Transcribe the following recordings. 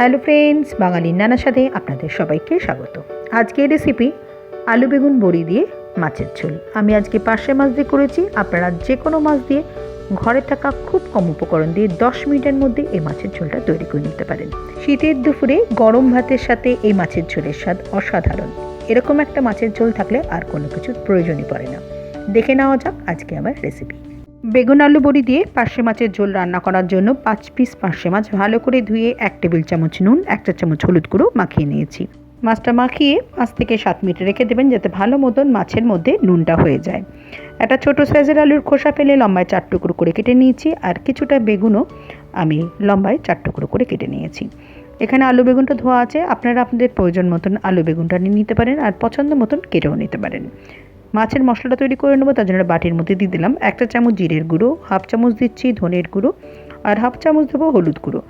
Hello friends, বাঙালির নানার সাথে আপনাদের সবাইকে স্বাগত। আজকে রেসিপি আলু বেগুন বড়ি দিয়ে মাছের ঝোল। আমি আজকে পার্শে মাছ দিয়ে করেছি। আপনারা যে কোনো মাছ দিয়ে ঘরে থাকা খুব কম উপকরণ দিয়ে দশ মিনিটের মধ্যে এই মাছের ঝোলটা তৈরি করে নিতে পারেন। শীতের দুপুরে গরম ভাতের সাথে এই মাছের ঝোলের স্বাদ অসাধারণ। এরকম একটা মাছের ঝোল থাকলে আর কোনো কিছুর প্রয়োজনই পড়ে না। দেখে নেওয়া যাক আজকে আমার রেসিপি বেগুন আলু বড়ি দিয়ে পার্শে মাছের ঝোল রান্না করার জন্য পাঁচ পিস পার্শে মাছ ভালো করে ধুয়ে এক টেবিল চামচ নুন, এক চামচ হলুদ গুঁড়ো মাখিয়ে নিয়েছি। মাছটা মাখিয়ে পাঁচ থেকে সাত মিনিট রেখে দেবেন যাতে ভালো মতন মাছের মধ্যে নুনটা হয়ে যায়। একটা ছোটো সাইজের আলুর খোসা ফেলে লম্বায় চার টুকরো করে কেটে নিয়েছি আর কিছুটা বেগুনও আমি লম্বায় চার টুকরো করে কেটে নিয়েছি। এখানে আলু বেগুনটা ধোয়া আছে, আপনারা আপনাদের প্রয়োজন মতন আলু বেগুনটা নিয়ে নিতে পারেন আর পছন্দ মতন কেটেও নিতে পারেন। মাছের মশলাটা তৈরি করে নেব, তার জন্য বাটির মধ্যে দিয়ে দিলাম। একটা চামচ জিরের গুঁড়ো, হাফ চামচ দিচ্ছি ধনের গুঁড়ো, আর হাফ চামচ দেবো হলুদ গুঁড়ো।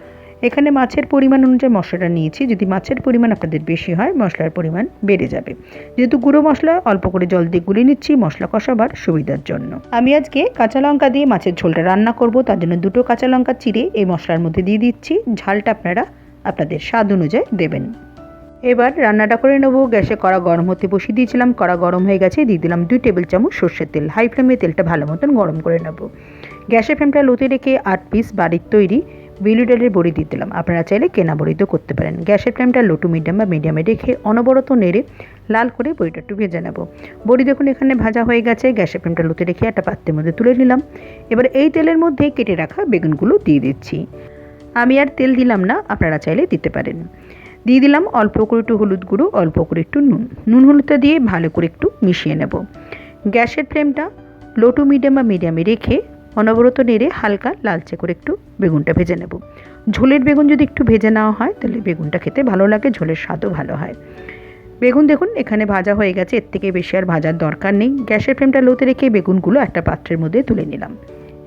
এখানে মাছের পরিমাণ অনুযায়ী মশলাটা নিয়েছি। যদি মাছের পরিমাণ আপনাদের বেশি হয়, মশলার পরিমাণ বেড়ে যাবে। যেহেতু গুঁড়ো মশলা, অল্প করে জল দিয়ে গুলে নিচ্ছি, মশলা কষাবার সুবিধার জন্য। আমি আজকে কাঁচা লঙ্কা দিয়ে মাছের ঝোলটা রান্না করব, তার জন্য দুটো কাঁচা লঙ্কা চিড়ে এই মশলার মধ্যে দিয়ে দিচ্ছি। ঝালটা আপনারা আপনাদের স্বাদ অনুযায়ী দেবেন। এবার রান্নাটা করে নেব। গ্যাসে কড়া গরম হতে বসিয়ে দিয়েছিলাম। কড়া গরম হয়ে গেছে, দিয়ে দিলাম দুই টেবিল চামচ সর্ষের তেল। হাই ফ্লেমে তেলটা ভালো মতন গরম করে নেব। গ্যাসের ফ্লেমটা লোতে রেখে আট পিস বাড়ির তৈরি বিলু ডালের বড়ি দিয়ে দিলাম। আপনারা চাইলে কেনা বড়িতেও করতে পারেন। গ্যাসের ফ্লেমটা লো টু মিডিয়াম বা মিডিয়ামে রেখে অনবরত নেড়ে লাল করে বড়িটা একটু ভেজে নেব। বড়ি দেখুন এখানে ভাজা হয়ে গেছে। গ্যাসের ফ্লেমটা লোতে রেখে একটা পাত্রের মধ্যে তুলে নিলাম। এবার এই তেলের মধ্যে কেটে রাখা বেগুনগুলো দিয়ে দিচ্ছি। আমি আর তেল দিলাম না, আপনারা চাইলে দিতে পারেন। দিয়ে দিলাম অল্প করে একটু হলুদ গুঁড়ো, অল্প করে একটু নুন। নুন হলুদটা দিয়ে ভালো করে একটু মিশিয়ে নেব। গ্যাসের ফ্লেমটা লো টু মিডিয়াম বা মিডিয়ামে রেখে অনবরত নেড়ে হালকা লালচে করে একটু বেগুনটা ভেজে নেব। ঝোলের বেগুন যদি একটু ভেজে নেওয়া হয়, তাহলে বেগুনটা খেতে ভালো লাগে, ঝোলের স্বাদও ভালো হয়। বেগুন দেখুন, এখানে ভাজা হয়ে গেছে, এর থেকে বেশি আর ভাজার দরকার নেই। গ্যাসের ফ্লেমটা লোতে রেখে বেগুনগুলো একটা পাত্রের মধ্যে তুলে নিলাম।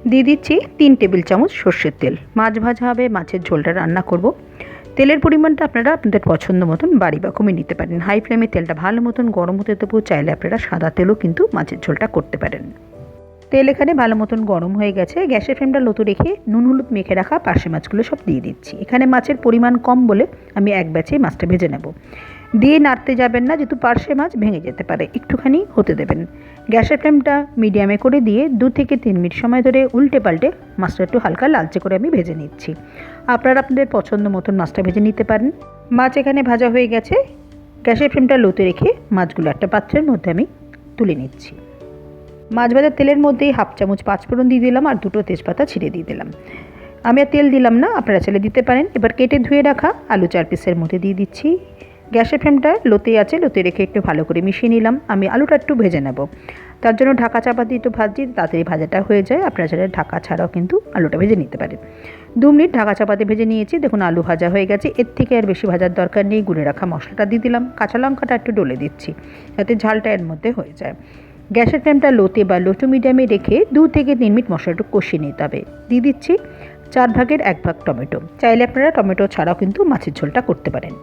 দিয়ে দিচ্ছি তিন টেবিল চামচ সর্ষের তেল। মাছ ভাজা হবে, মাছের ঝোলটা রান্না করব। তেলের পরিমাণটা আপনারা আপনাদের পছন্দ মতন বাড়ি বা কমিয়ে নিতে পারেন। হাই ফ্লেমে তেলটা ভালো মতন গরম হতে দেবো, চাইলে আপনারা সাদা তেলও কিন্তু মাছের ঝোলটা করতে পারেন। তেল এখানে ভালো মতন গরম হয়ে গেছে। গ্যাসের ফ্লেমটা লতু রেখে নুন, হলুদ মেখে রাখা পার্শে মাছগুলো সব দিয়ে দিচ্ছি। এখানে মাছের পরিমাণ কম বলে আমি এক ব্যাচেই মাছটা ভেজে নেব। দিয়ে নাড়তে যাবেন না যেহেতু পার্শে মাছ ভেঙে যেতে পারে, একটুখানি হতে দেবেন। গ্যাসের ফ্লেমটা মিডিয়ামে করে দিয়ে দু থেকে তিন মিনিট সময় ধরে উল্টে পাল্টে মাছটা একটু হালকা লালচে করে আমি ভেজে নিচ্ছি। আপনারা আপনাদের পছন্দ মতন মাছটা ভেজে নিতে পারেন। মাছ এখানে ভাজা হয়ে গেছে। গ্যাসের ফ্লেমটা লোতে রেখে মাছগুলো একটা পাত্রের মধ্যে আমি তুলে নিচ্ছি। মাছ ভাজার তেলের মধ্যেই হাফ চামচ পাঁচফোড়ন দিয়ে দিলাম আর দুটো তেজপাতা ছিঁড়ে দিয়ে দিলাম। আমি আর তেল দিলাম না, আপনারা চাইলে দিতে পারেন। এবার কেটে ধুয়ে রাখা আলু চার পিসের মধ্যে দিয়ে দিচ্ছি। গ্যাসের ফ্লেমটা লোতে আছে লোতে রেখে একটু ভালো করে মিশিয়ে নিলাম। আমি আলুটা একটু ভেজে নেব। তার জন্য ঢাকা চাপা দিয়ে একটু ভাজছি, তাড়াতাড়ি ভাজাটা হয়ে যায়। আপনারা চাইলে ঢাকা ছাড়াও কিন্তু আলুটা ভেজে নিতে পারেন। দু মিনিট ঢাকা চাপাতে ভেজে নিয়েছি। দেখুন, আলু ভাজা হয়ে গেছে। এর থেকে আর বেশি ভাজার দরকার নেই। গুঁড়ে রাখা মশলাটা দিয়ে দিলাম। কাঁচা লঙ্কাটা একটু ডলে দিচ্ছি, যাতে ঝালটা এর মধ্যে হয়ে যায়। গ্যাসের ফ্লেমটা লোতে বা লো টু মিডিয়ামে রেখে দু থেকে তিন মিনিট মশলাটা কষিয়ে নিতে হবে। দিয়ে দিচ্ছি চার ভাগের এক ভাগ টমেটো। চাইলে আপনারা টমেটো ছাড়াও কিন্তু মাছের ঝোলটা করতে পারেন।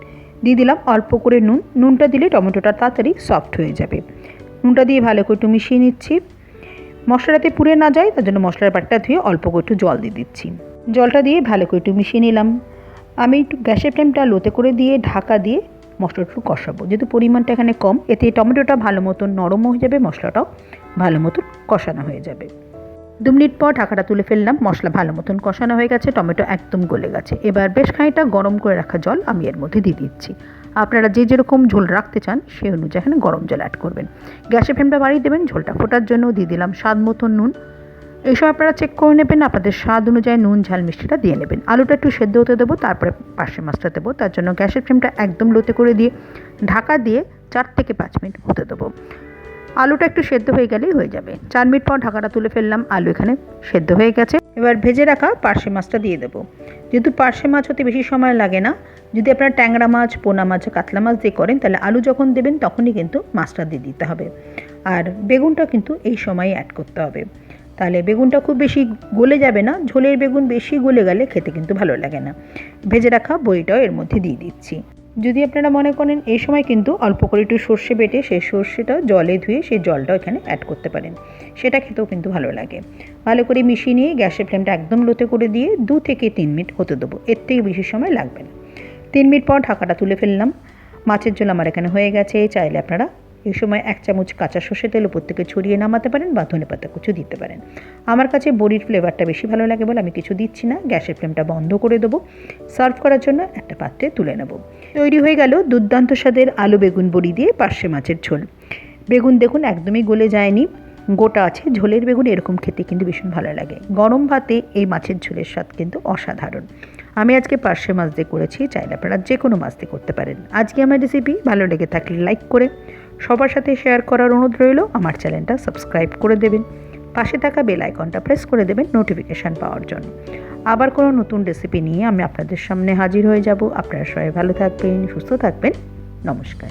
দিয়ে দিলাম অল্প করে নুন। নুনটা দিলে টমেটোটা তাড়াতাড়ি সফট হয়ে যাবে। নুনটা দিয়ে ভালো করে একটু মিশিয়ে নিচ্ছি। মশলাটাতে পুড়ে না যায়, তার জন্য মশলার পাটটা ধুয়ে অল্প করে একটু জল দিয়ে দিচ্ছি। জলটা দিয়ে ভালো করে একটু মিশিয়ে নিলাম। আমি একটু গ্যাসের ফ্লেমটা লোতে করে দিয়ে ঢাকা দিয়ে মশলাটা একটু কষাবো। যেহেতু পরিমাণটা এখানে কম, এতে টমেটোটা ভালো মতন নরম হয়ে যাবে, মশলাটাও ভালো মতন কষানো হয়ে যাবে। দু মিনিট পর ঢাকাটা তুলে ফেললাম, মশলা ভালো মতন কষানো হয়ে গেছে, টমেটো একদম গলে গেছে। এবার বেশ খানিকটা গরম করে রাখা জল আমি এর মধ্যে দিয়ে দিচ্ছি। আপনারা যে যেরকম ঝোল রাখতে চান সেই অনুযায়ী এখানে গরম জল অ্যাড করবেন। গ্যাসের ফ্লেমটা বাড়িয়ে দেবেন, ঝোলটা ফোটার জন্য দিয়ে দিলাম স্বাদ মতন নুন। এইসব আপনারা চেক করে নেবেন, আপনাদের স্বাদ অনুযায়ী নুন, ঝাল, মিষ্টিটা দিয়ে নেবেন। আলুটা একটু সেদ্ধ হতে দেবো, তারপরে পাশে মাছটা দেবো, তার জন্য গ্যাসের ফ্লেমটা একদম লোতে করে দিয়ে ঢাকা দিয়ে চার থেকে পাঁচ মিনিট হতে দেবো। আলুটা একটু সেদ্ধ হয়ে গেলেই হয়ে যাবে। চার মিনিট পর ঢাকাটা তুলে ফেললাম, আলু এখানে সেদ্ধ হয়ে গেছে। এবার ভেজে রাখা পার্শে মাছটা দিয়ে দেবো। যেহেতু পার্শে মাছ হতে বেশি সময় লাগে না, যদি আপনারা ট্যাংরা মাছ, পোনা মাছ, কাতলা মাছ দিয়ে করেন, তাহলে আলু যখন দেবেন তখনই কিন্তু মাছটা দিয়ে দিতে হবে। আর বেগুনটা কিন্তু এই সময় অ্যাড করতে হবে। তাহলে বেগুনটা খুব বেশি গলে যাবে না, ঝোলের বেগুন বেশি গলে গেলে খেতে কিন্তু ভালো লাগে না। ভেজে রাখা বইটাও এর মধ্যে দিয়ে দিচ্ছি। যদি আপনারা মনে করেন এই সময় কিন্তু অল্প করে একটু সর্ষে বেটে সেই সর্ষেটা জলে ধুয়ে সেই জলটা এখানে অ্যাড করতে পারেন। সেটা খেতেও কিন্তু ভালো লাগে। ভালো করে মিশিয়ে নিয়ে গ্যাসের ফ্লেমটা একদম লোতে করে দিয়ে দু থেকে তিন মিনিট হতে দেবো। এর থেকে বেশি সময় লাগবে না। তিন মিনিট পর ঢাকাটা তুলে ফেললাম। মাছের জল আমার এখানে হয়ে গেছে। চাইলে আপনারা এই সময় এক চামচ কাঁচা সর্ষে তেল উপর থেকে ছড়িয়ে নামাতে পারেন বা ধনে পাতা কুচু দিতে পারেন। আমার কাছে বড়ির ফ্লেভারটা বেশি ভালো লাগে বলে আমি কিছু দিচ্ছি না, গ্যাসের ফ্লেমটা বন্ধ করে দেবো। সার্ভ করার জন্য একটা পাত্রে তুলে নেব। তৈরি হয়ে গেল দুর্দান্ত স্বাদের আলু বেগুন বড়ি দিয়ে পার্শে মাছের ঝোল। বেগুন দেখুন একদমই গলে যায়নি। গোটা আছে, ঝোলের বেগুন এরকম খেতে কিন্তু ভীষণ ভালো লাগে। গরম ভাতে এই মাছের ঝোলের স্বাদ কিন্তু অসাধারণ। আমি আজকে পার্শে মাছ দিয়ে করেছি, চাইলে আপনারা যে কোনো মাছ দিয়ে করতে পারেন। আজকে আমার রেসিপি ভালো লেগে থাকলে লাইক করে সবার সাথে শেয়ার করার অনুরোধ রইল। আমার চ্যানেলটা সাবস্ক্রাইব করে দেবেন। পাশে থাকা বেল আইকনটা প্রেস করে দেবেন নোটিফিকেশান পাওয়ার জন্য। আবার কোনো নতুন রেসিপি নিয়ে আমি আপনাদের সামনে হাজির হয়ে যাব। আপনারা সবাই ভালো থাকবেন, সুস্থ থাকবেন। নমস্কার।